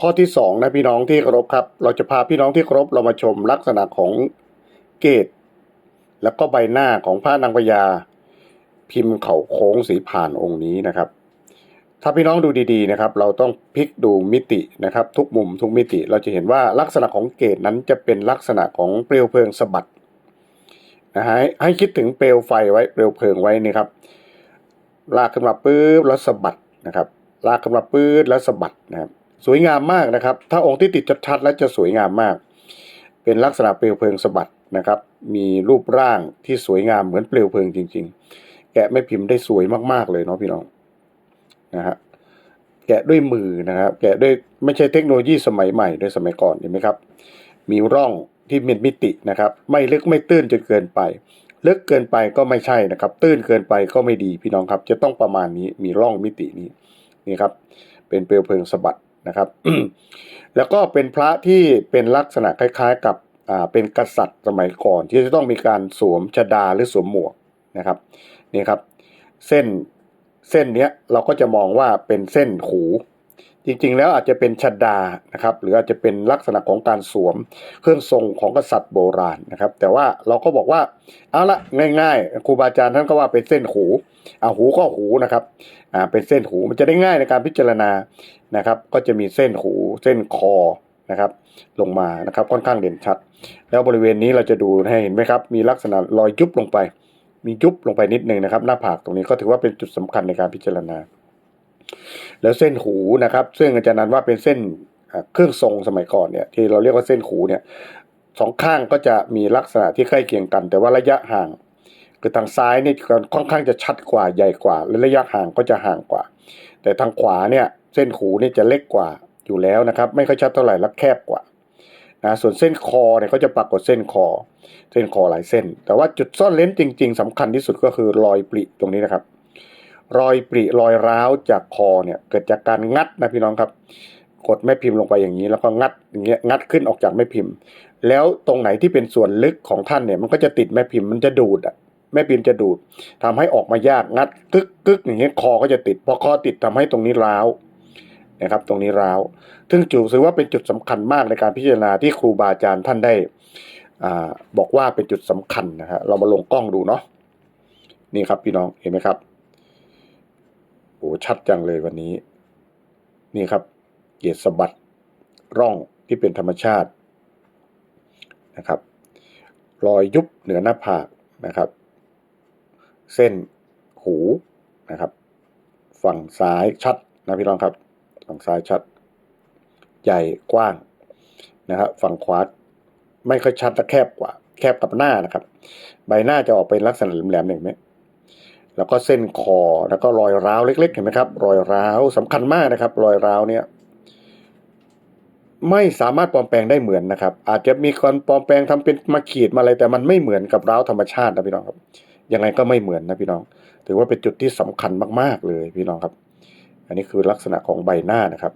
ข้อที่สองนะพี่น้องที่เคารพครับ เราจะพาพี่น้องที่เคารพเรามาชมลักษณะของเกต แล้วก็ใบหน้าของพระนางพญาพิมพ์เขาโค้งสีผ่านองค์นี้นะครับ ถ้าพี่น้องดูดีๆนะครับ เราต้องพลิกดูมิตินะครับ ทุกมุมทุกมิติเราจะเห็นว่าลักษณะของเกตนั้นจะเป็นลักษณะของเปลวเพลิงสะบัดนะฮะให้ให้คิดถึงเปลวไฟไว้เปลวเพลิงไว้นี่ครับ ลากขึ้นมาปื๊บแล้วสะบัดนะครับ ลากขึ้นมาปื๊บแล้วสะบัดนะครับ สวยงามมากนะครับ ถ้าองค์ที่ติดชัดๆ แล้วจะสวยงามมาก เป็นลักษณะเปลวเพลิงสะบัดนะครับ มีรูปร่างที่สวยงามเหมือนเปลวเพลิงจริง ๆ แกะไม่พิมพ์ได้สวยมากๆเลยเนาะพี่น้องนะฮะแกะด้วยมือนะครับ แกะด้วยไม่ใช่เทคโนโลยีสมัยใหม่ด้วยสมัยก่อนเห็นไหมครับ มีร่องที่มีมิตินะครับ ไม่ลึกไม่ตื้นจนเกินไปลึกเกินไปก็ไม่ใช่นะครับ ตื้นเกินไปก็ไม่ดีพี่น้องครับ จะต้องประมาณนี้มีร่องมิตินี้นี่ครับ เป็นเปลวเพลิงสะบัด นะครับ แล้วก็เป็นพระที่เป็นลักษณะคล้าย ๆ กับเป็นกษัตริย์สมัยก่อน ที่จะต้องมีการสวมชดาหรือสวมหมวกนะครับนี่ครับ เส้นเส้นเนี้ยเราก็จะมองว่าเป็นเส้นหู จริงๆ แล้วอาจจะเป็นชดานะครับหรืออาจจะเป็นลักษณะของการสวมเครื่องทรงของกษัตริย์โบราณนะครับ แต่ว่าเราก็บอกว่าเอาละง่ายๆครูบาอาจารย์ท่านก็ว่าเป็นเส้นหูอาหูก็หูนะครับอ่าเป็นเส้นหูมันจะได้ง่ายในการพิจารณานะครับ ก็จะมีเส้นหูเส้นคอนะครับ ลงมานะครับค่อนข้างเด่นชัด แล้วบริเวณนี้เราจะดูให้เห็นไหมครับ มีลักษณะรอยยุบลงไป มียุบลงไปนิดนึงนะครับ หน้าผากตรงนี้ก็ถือว่าเป็นจุดสำคัญในการพิจารณา แล้วเส้นหูนะครับ ซึ่งอาจารย์นันว่าเป็นเส้นเครื่องทรงสมัยก่อนเนี่ยที่เราเรียกว่าเส้นหูเนี่ยสองข้างก็จะมีลักษณะที่ใกล้เคียงกัน แต่ว่าระยะห่าง คือทางซ้ายนี่ค่อนข้างจะชัดกว่าใหญ่กว่า และระยะห่างก็จะห่างกว่า แต่ทางขวาเนี่ยเส้นหูนี่จะเล็กกว่าอยู่แล้วนะครับ ไม่ค่อยชัดเท่าไหร่และแคบกว่านะส่วนเส้นคอเนี่ยก็จะปรากฏเส้นคอ เส้นคอหลายเส้น แต่ว่าจุดซ่อนเลนส์จริง ๆสำคัญที่สุดก็คือรอยปริตรงนี้นะครับ รอยปริรอยร้าวจากคอเนี่ยเกิดจากการงัดนะพี่น้องครับ กดแม่พิมพ์ลงไปอย่างนี้ แล้วก็งัดอย่างเงี้ยงัดขึ้นออกจากแม่พิมพ์ แล้วตรงไหนที่เป็นส่วนลึกของท่านเนี่ยมันก็จะติดแม่พิมพ์มันจะดูดอะแม่พิมพ์จะดูดทำให้ออกมายากงัดกึกกึกอย่างเงี้ยคอก็จะติดพอคอติดทำให้ตรงนี้ร้าวนะครับตรงนี้ร้าว ซึ่งจุดถือว่าเป็นจุดสำคัญมากในการพิจารณาที่ครูบาอาจารย์ท่านได้อ่าบอกว่าเป็นจุดสำคัญนะฮะเรามาลงกล้องดูเนาะนี่ครับพี่น้องเห็นไหมครับ โอ้ชัดจังเลยวันนี้ นี่ครับ เกียรติสะบัดร่องที่เป็นธรรมชาตินะครับ รอยยุบเหนือหน้าผากนะครับ เส้นหูนะครับ ฝั่งซ้ายชัดนะพี่น้องครับ ฝั่งซ้ายชัด ใหญ่กว้างนะครับฝั่งขวาไม่ค่อยชัดแต่แคบกว่า แคบกับหน้านะครับ ใบหน้าจะออกเป็นลักษณะแหลมๆอย่างนี้ แล้วก็เส้นคอแล้วก็รอยร้าวเล็ก ๆ เห็นไหมครับ รอยร้าวสำคัญมากนะครับ รอยร้าวเนี่ยไม่สามารถปลอมแปลงได้เหมือนนะครับ อาจจะมีคนปลอมแปลงทำเป็นมาขีดมาอะไรแต่มันไม่เหมือนกับร้าวธรรมชาตินะพี่น้องครับยังไงก็ไม่เหมือนนะพี่น้อง ถือว่าเป็นจุดที่สำคัญมากๆเลยพี่น้องครับ อันนี้คือลักษณะของใบหน้านะครับ